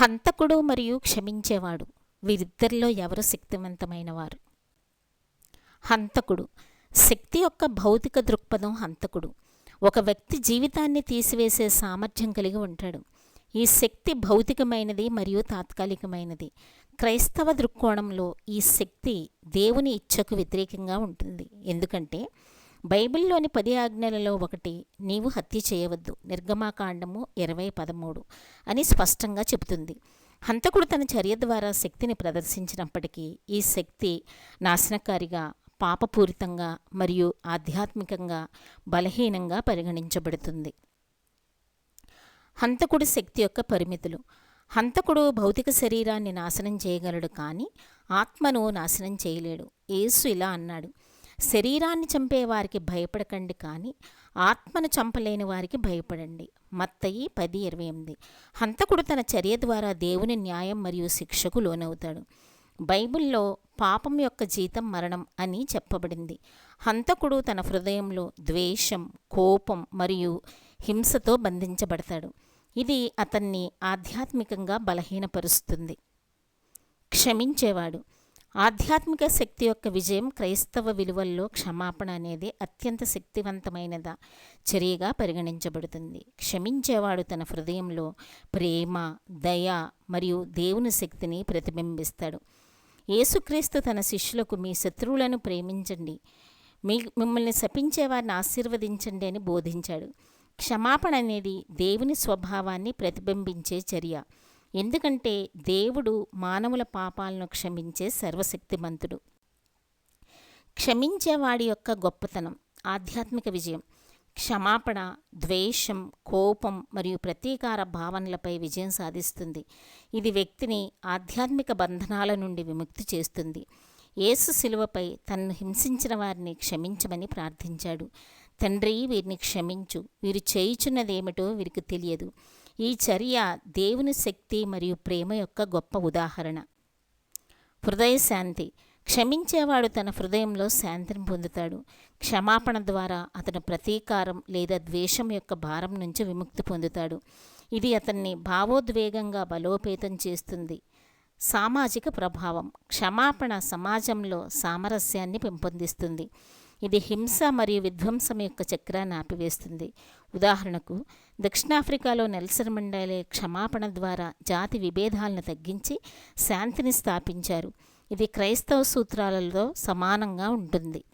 హంతకుడు మరియు క్షమించేవాడు. వీరిద్దరిలో ఎవరు శక్తివంతమైనవారు? హంతకుడు. శక్తి యొక్క భౌతిక దృక్పథం హంతకుడు. ఒక వ్యక్తి జీవితాన్ని తీసివేసే సామర్థ్యం కలిగి ఉంటాడు. ఈ శక్తి భౌతికమైనది మరియు తాత్కాలికమైనది. క్రైస్తవ దృక్కోణంలో ఈ శక్తి దేవుని ఇచ్చకు వ్యతిరేకంగా ఉంటుంది. ఎందుకంటే బైబిల్లోని పది ఆజ్ఞలలో ఒకటి నీవు హత్య చేయవద్దు. నిర్గమాకాండము ఇరవై పదమూడు అని స్పష్టంగా చెబుతుంది. హంతకుడు తన చర్య ద్వారా శక్తిని ప్రదర్శించినప్పటికీ ఈ శక్తి నాశనకారిగా పాపపూరితంగా మరియు ఆధ్యాత్మికంగా బలహీనంగా పరిగణించబడుతుంది. హంతకుడి శక్తి యొక్క పరిమితులు. హంతకుడు భౌతిక శరీరాన్ని నాశనం చేయగలడు కానీ ఆత్మను నాశనం చేయలేడు. యేసు ఇలా అన్నాడు. శరీరాన్ని చంపే వారికి భయపడకండి కానీ ఆత్మను చంపలేని వారికి భయపడండి. మత్తయి పది ఇరవై ఎనిమిది. హంతకుడు తన చర్య ద్వారా దేవుని న్యాయం మరియు శిక్షకు లోనవుతాడు. బైబిల్లో పాపం యొక్క జీతం మరణం అని చెప్పబడింది. హంతకుడు తన హృదయంలో ద్వేషం కోపం మరియు హింసతో బంధించబడతాడు. ఇది అతన్ని ఆధ్యాత్మికంగా బలహీనపరుస్తుంది. క్షమించేవాడు. ఆధ్యాత్మిక శక్తి యొక్క విజయం క్రైస్తవ విలువల్లో క్షమాపణ అనేది అత్యంత శక్తివంతమైనద చర్యగా పరిగణించబడుతుంది. క్షమించేవాడు తన హృదయంలో ప్రేమ దయ మరియు దేవుని శక్తిని ప్రతిబింబిస్తాడు. యేసుక్రీస్తు తన శిష్యులకు మీ శత్రువులను ప్రేమించండి. మీ మిమ్మల్ని శపించే వారిని ఆశీర్వదించండి అని బోధించాడు. క్షమాపణ అనేది దేవుని స్వభావాన్ని ప్రతిబింబించే చర్య. ఎందుకంటే దేవుడు మానవుల పాపాలను క్షమించే సర్వశక్తిమంతుడు. క్షమించేవాడి యొక్క గొప్పతనం ఆధ్యాత్మిక విజయం క్షమాపణ ద్వేషం కోపం మరియు ప్రతీకార భావనలపై విజయం సాధిస్తుంది. ఇది వ్యక్తిని ఆధ్యాత్మిక బంధనాల నుండి విముక్తి చేస్తుంది. యేసు శిలువపై తన్ను హింసించిన వారిని క్షమించమని ప్రార్థించాడు. తండ్రి వీరిని క్షమించు. వీరు చేయుచున్నదేమిటో వీరికి తెలియదు. ఈ చర్య దేవుని శక్తి మరియు ప్రేమ యొక్క గొప్ప ఉదాహరణ. హృదయ శాంతి. క్షమించేవాడు తన హృదయంలో శాంతిని పొందుతాడు. క్షమాపణ ద్వారా అతను ప్రతీకారం లేదా ద్వేషం యొక్క భారం నుంచి విముక్తి పొందుతాడు. ఇది అతన్ని భావోద్వేగంగా బలోపేతం చేస్తుంది. సామాజిక ప్రభావం. క్షమాపణ సమాజంలో సామరస్యాన్ని పెంపొందిస్తుంది. ఇది హింస మరియు విధ్వంసం యొక్క చక్రాన్ని ఆపివేస్తుంది. ఉదాహరణకు దక్షిణాఫ్రికాలో నెల్సన్ మండేలే క్షమాపణ ద్వారా జాతి విభేదాలను తగ్గించి శాంతిని స్థాపించారు. ఇది క్రైస్తవ సూత్రాలలో సమానంగా ఉంటుంది.